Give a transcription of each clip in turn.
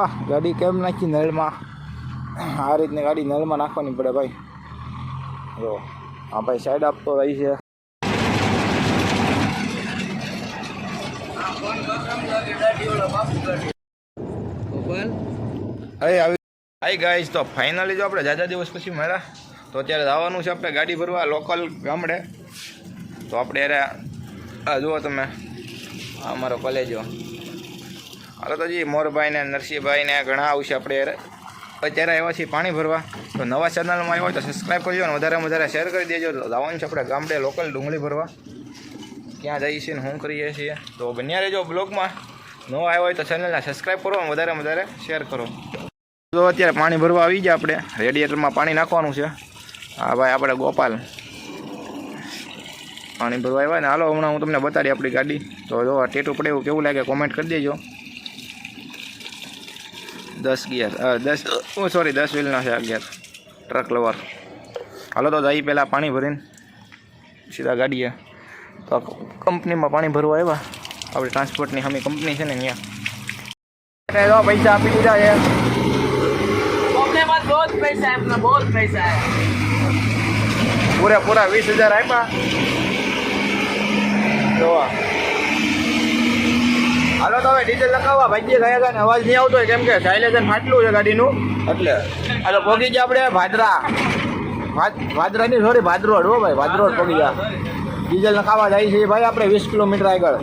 આ ગાડી કેમ નાખી નળમાં? આ રીતની ગાડી નળમાં નાખવાની પડે ભાઈ. જો આ ભાઈ સાઈડ આપતો રહી છે. હાઈ ગાઈઝ તો ફાઇનલી જો આપણે જાજા દિવસ પછી મળ્યા. તો અત્યારે જવાનું છે આપણે ગાડી ભરવા લોકલ ગામડે. તો આપણે અરે આ જુઓ તમે. આ અમારો કોલેજો હાલો તો જી મોરભાઈ ને નરસિંહભાઈ ને ઘણા આવશે આપણે યારે. અત્યારે આવ્યા છીએ પાણી ભરવા. તો નવા ચેનલમાં આવ્યો હોય તો સબસ્ક્રાઈબ કરજો અને વધારે વધારે શેર કરી દેજો. લાવવાનું છે આપણે ગામડે લોકલ ડુંગળી ભરવા. ક્યાં જઈએ છીએ ને શું કરીએ છીએ. તો બન્યા રહેજો બ્લોગમાં ન આવ્યો હોય તો ચેનલને સબસ્ક્રાઈબ કરો અને વધારે વધારે શેર કરો. તો અત્યારે પાણી ભરવા આવી ગયા આપણે. રેડિએટરમાં પાણી નાખવાનું છે. હા ભાઈ, આપણે ગોપાલ પાણી ભરવા આવ્યા ને. હાલો, હમણાં હું તમને બતાડી આપણી ગાડી. તો જો ટેટું પડે એવું કેવું લાગે કોમેન્ટ કરી દેજો. દસ ગિયર દસ સોરી દસ વ્હીલના છે આ ગિયર ટ્રક લવર હાલો તો જઈ પહેલાં પાણી ભરીને સીધા ગાડીએ. તો કંપનીમાં પાણી ભરવા આવ્યા. આપણે ટ્રાન્સપોર્ટની સામે કંપની છે ને અહીંયા. પૈસા આપી દીધા છે. પૂરા વીસ હજાર આપ્યા. જોવા. હાલો તો હવે ડીઝલ લખાવવા ભાગ્ય થયા હતા ને અવાજ નહીં આવતો કેમ કે સાયલેશન ફાટલું છે ગાડીનું. એટલે હાલો પોગી ગયા આપણે ભાદરા. ભાદ- ભાદરાની સોરી ભાદરોડ હો ભાઈ ભાદરોડ પોગી ગયા. ડીઝલ લખાવવા જાય છે ભાઈ આપણે વીસ કિલોમીટર આગળ.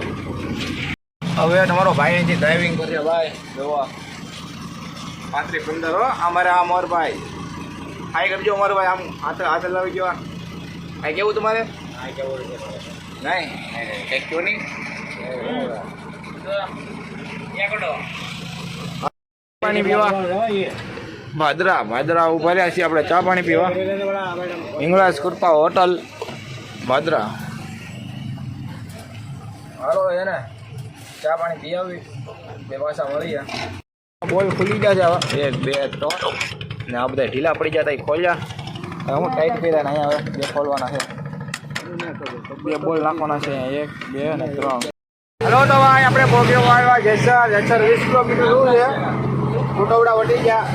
હવે તમારો ભાઈ અહીંથી ડ્રાઇવિંગ કરશે ભાઈ. જોવા. પાંત્રીસ પંદર હો. અમારે આ મોર ભાઈ. હાઈ કરજો અમારો ભાઈ આમ હાથ હાથ લાવી ગયો હાઈ કેવું તમારે? નહીં કંઈક કયો નહીં. પાણી પીવા. ભાદરા ભાદરા ઊભા રહ્યા છીએ આપણે ચા પાણી પીવા. ઇંગળાજ કૃપા હોટલ ભાદરા. હાલો એને ચા પાણી પી આવી. બે પાછા મળીએ. બોલ ખુલી ગયા છે હવે. એક બે ત્રણ. ને આ બધા ઢીલા પડી ગયા તા ઈ ખોલ્યા. હું ટાઈટ કર્યા ને અહીંયા હવે બે ખોલવાના છે. બે બોલ નાખવાના છે એક બે અને ત્રણ. હલો તો ભાઈ, આપણે ભોગ્યો આવ્યા જેસર જેસર વીસ કિલોમીટર દૂર છે? ટુટવડા વટી ગયા.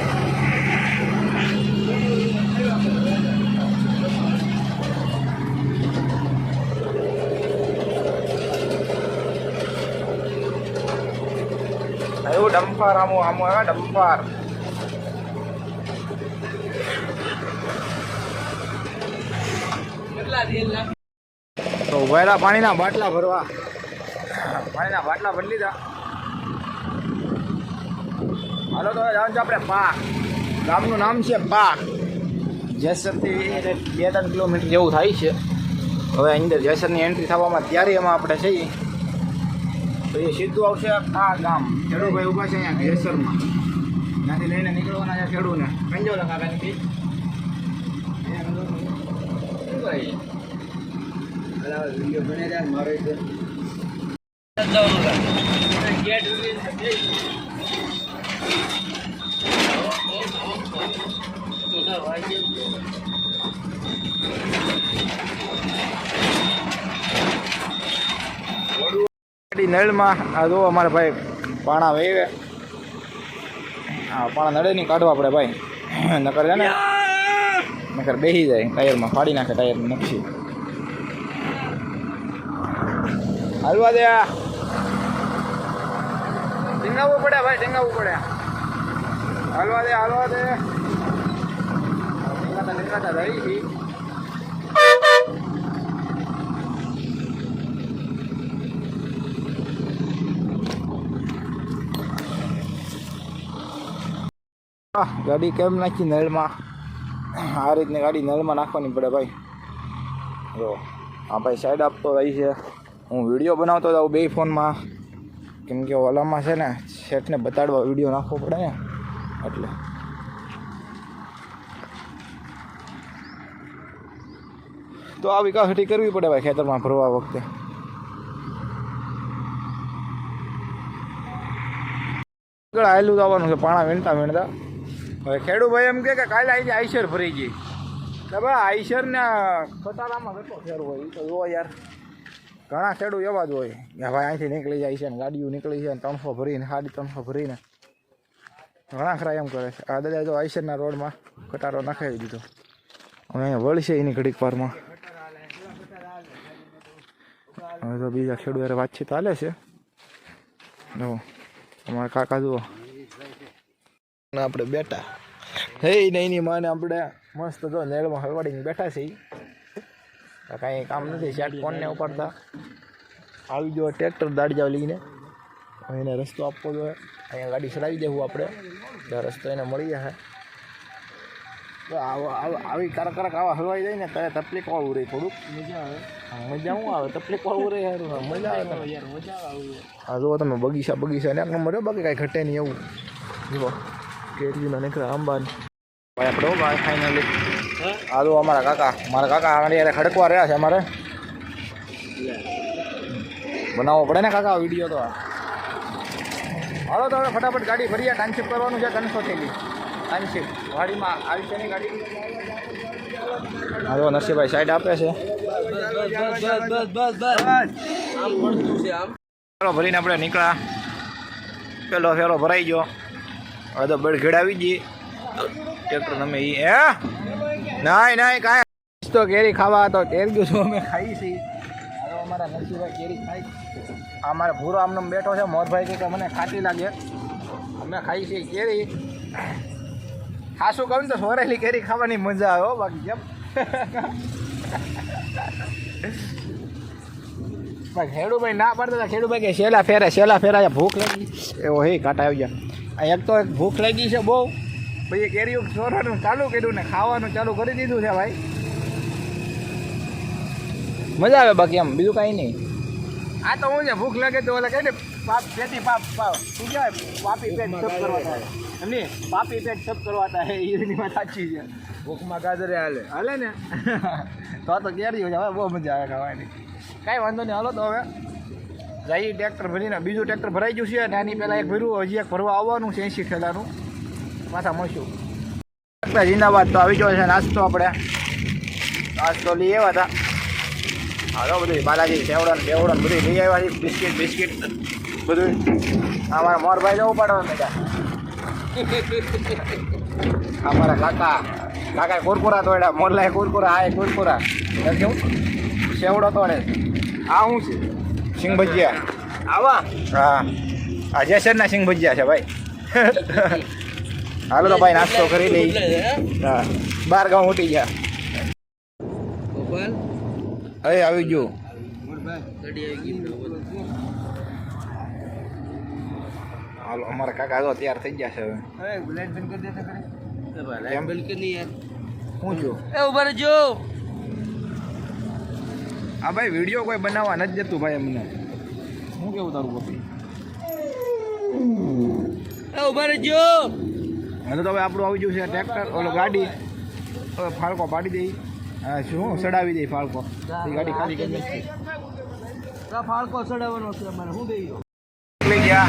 એવું ડમ્ફાર આમું આમું આવે કેટલા તો ઉભેલા પાણીના બાટલા ભરવા. પાણીના બાટલા ભરી લીધા. હાલો તો જવાનું છે આપણે પાક. ગામનું નામ છે પાક. જેસરથી બે ત્રણ કિલોમીટર જેવું થાય છે. હવે અંદર જેસરની એન્ટ્રી થવામાં ત્યારે એમાં આપણે છીએ. તો એ સીધું આવશે આ ગામ. ખેડૂભાઈ ઊભા છે અહીંયા જેસરમાં. ત્યાંથી લઈને નીકળવાના છે ખેડૂને. કંજો લખા કાંઈ વીડિયો બને મારો ગાડી નળમાં, આ જો ભાઈ પાણા વેવે હા, પાણા નળે નહીં કાઢવા પડે ભાઈ. નકર છે ને, નકર બેસી જાય, ટાયરમાં ફાડી નાખે ટાયર નકશી. હાલવા દે આ પડે ભાઈ ટીંગાવવું પડે. હાલવા દે હાલવા દે. ગાડી કેમ નાખી નળમાં? આ રીતની ગાડી નળમાં નાખવાની પડે ભાઈ. જો, આ ભાઈ સાઈડ આપતો રહી છે. હું વીડિયો બનાવતો હતો બે ફોનમાં. કેમ કે ઓલામાં છે ને શેઠને બતાડવા વીડિયો નાખવો પડે ને, એટલે. તો આ વિકાસઠી કરવી પડે ભાઈ ખેતરમાં ભરવા વખતે. આગળ આવેલું આવવાનું છે, પાણા વીણતા વીણતા. હવે ખેડૂભાઈ એમ કે કાલે આવી આઈશર ભરી ગઈ. ભાઈ આઈશર ને ખટારામાં કેટલો ફેર હોય તો જુઓ યાર. ઘણા ખેડૂત એવા જ હોય કે ભાઈ અહીંથી નીકળી જાય છે ને ગાડીઓ નીકળી છે ને ત્રણસો ભરીને, સાડી ત્રણસો ભરીને. ઘણા ખરા એમ કરે છે. આ દાદા જો આઈસરના રોડમાં કટારો નાખાવી દીધો. હવે અહીંયા વળશે એની ઘડીક પારમાં હવે તો બીજા ખેડૂત વાતચીત ચાલે છે. જો, અમારા કાકા જુઓ. આપણે બેઠા. હે એની માને આપણે મસ્ત જો નેળમાં હળવાડીને બેઠા છે કાંઈ કામ નથી શેટ કોણને ઉપાડતા. આવી ગયો ટ્રેક્ટર દાડિયા લઈને. એને રસ્તો આપવો જોઈએ. અહીંયા ગાડી ચલાવી દેવું આપણે. ત્યાં રસ્તો એને મળી જશે તો આવો કડક કડક આવા હલવાઈ જાય ને ત્યારે તકલીફ વાળું રહે થોડુંક. મજા આવે મજા શું આવે તકલીફ વાળું રહે યાર મજા આવે હા જુઓ તમે બગીચા બગીચા ને આપણે મળ્યો બાકી કાંઈ ઘટે નહીં એવું. જુઓ કેરીના નીકળે અંબાની ભાઈ આપણે ભાઈ ફાઇનલી હા? અમારા કાકા. મારા કાકા આંગળી ખડકવા રહ્યા છે અમારે. બનાવવો પડે ને કાકા વીડિયો તો. હાલો તો હવે ફટાફટ ગાડી ફરી ટાઈમશીપ કરવાનું છે, ત્રણસો થયેલી ટાઈમશીપ વાડીમાં આવી છે ગાડી. હાલો, નરસિંહભાઈ સાઈડ આપે છે. ફેરો ભરીને આપણે નીકળ્યા. પેલો ફેરો ભરાઈ ગયો. હવે તો બળઘેડ આવી જઈએ ટ્રેક્ટર તમે એ નાય નાય, કાંઈ. તો કેરી ખાવા તો ટેર ગયું છું, અમે ખાઈ છીએ. અમારા નરસિંહભાઈ કેરી ખાઈ. આ મારે ભૂરો આમને બેઠો છે, મોરભાઈ કે મને ખાટી લાગે. અમે ખાઈ છીએ કેરી. ખાસું કહું તો સોરેલી કેરી ખાવાની મજા આવે બાકી કેમ? ખેડૂભાઈ ના પાડતા હતા ખેડૂભાઈ કે શેલા ફેરે શેલા ફેરા ભૂખ લાગી. એવો હે કાંટા આવી ગયા. એક તો એક ભૂખ લાગી છે બહુ. પછી કેરીઓ ચોરવાનું ચાલુ કર્યું ને ખાવાનું ચાલુ કરી દીધું છે ભાઈ. મજા આવે બાકી આમ બીજું કાંઈ નહીં. આ તો હું છે ભૂખ લાગે તો ઓલા કહે ને પાપ પેટી પાપ પાપ. શું કહેવાય? પાપી પેટ સબ કરવા થાય. એમની પાપી પેટ સબ કરવા થાય એની વાત સાચી છે. ભૂખમાં ગાજરે હાલે. હાલે ને? તો તો કેરી છે હવે બહુ મજા આવે ખાવાની. કાંઈ વાંધો નહીં હાલો તો હવે. જઈ ટ્રેક્ટર ભરીને. બીજું ટ્રેક્ટર ભરાઈ ગયું છે અને આની પહેલાં એક ભર્યું હજી એક ભરવા આવવાનું છે એંશી ઠેલાનું. પાછા મળશું. ટ્રેક્ટર જિંદાબાદ તો આવી ગયો છે નાસ્તો આપણે. નાસ્તો લઈ આવ્યા હતા. હાલો બધું બાલાજી સેવડન બેવડન બધું લઈ આવ્યા છે. Biscuit biscuit. બધું અમારા મોરભાઈ જવું પડવાનું બધા. અમારા કાકા કાકા કુરકુરા તોડ્યા મોરલાએ કુરકુરા હા કુરકુરા. કેવું? સેવડો તોડે આ શું છે? સિંગ ભજીયા આવા? હા. આ જેસરના સિંગ ભજીયા છે ભાઈ. હાલો તો ભાઈ નાસ્તો કરી લઈ. હા? બાર ગામ ઉઠી ગયા. ગોપાલ? હવે આવી ગયું. હાલો અમારા કાકા તો તૈયાર થઈ ગયા છે હવે. યાર. છું? એ ઊભા રહેજો. હા ભાઈ વીડિયો કોઈ બનાવવા નથી દેતું ભાઈ અમને. હું કેવું તારું કોપી એ ઊભા રહેજો. હવે તો હવે આપણું આવી ગયું છે ટ્રેક્ટર ઓલો ગાડી. હવે ફાળકો પાડી દઈ હા શું? ચડાવી દઈ ફાળકો. ગાડી ખાલી કરી નાખી. ફાળકો ચડાવવાનો છે અમારે. શું દો નીકળી ગયા.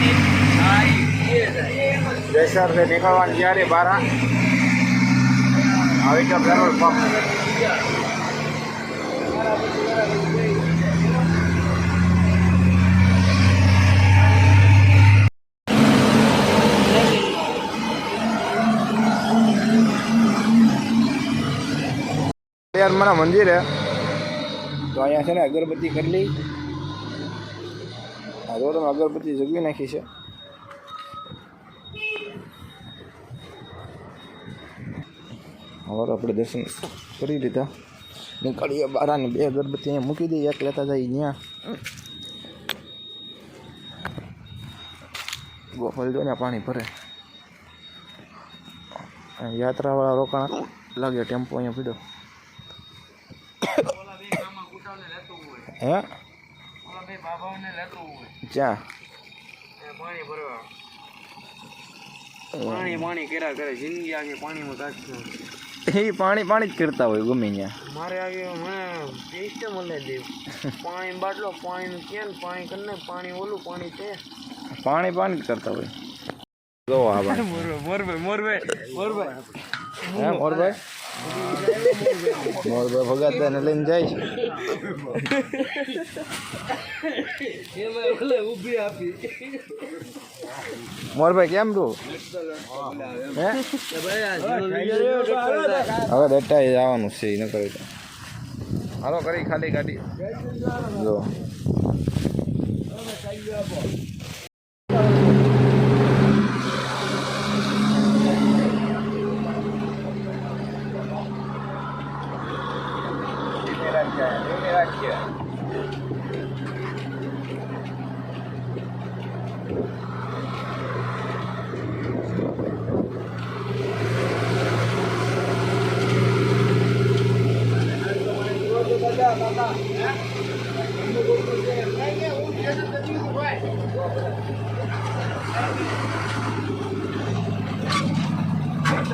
પ્રેશર से નીકળવાની ત્યારે બારા? આવી ગયા પેટ્રોલ પંપ. મારા મંદિર. તો અહીંયા છે ને અગરબત્તી કરી લઈ હા જો તમે અગરબત્તી જગવી નાખી છે. હવે આપણે દર્શન કરી લીધા. નીકળીએ બારાને બે અગરબત્તી અહીંયા મૂકી દઈએ. એક લેતા જાય ત્યાં. ગોફલ જો ને પાણી ભરે. યાત્રાવાળા રોકાણ લાગે, ટેમ્પો અહીંયા પીડો હે? ઓલા બે બાબાઓને લેતું હોય. ક્યાં એ પાણી ભરવા. પાણી પાણી કર્યા કરે જિંદગી આખી પાણીમાં કાઢશું. એ પાણી પાણી જ કરતા હોય ગમે ત્યાં. મારે આગે મને ટેસ્ટ મળે દે. પાણી બાટલો પાણીનું કેન પાણી કરીને પાણી ઓલું પાણી તે. પાણી પાણી જ કરતા હોય. મોરભાઈ મોરભાઈ મોરભાઈ મોરભાઈ હે મોરભાઈ મોરભાઈ ને લઈને જાય છે. મોરભાઈ કેમ તું હવે બેટા જવાનું છે ન કરી હાલો, કરી, ખાલી, ગાડી. જો.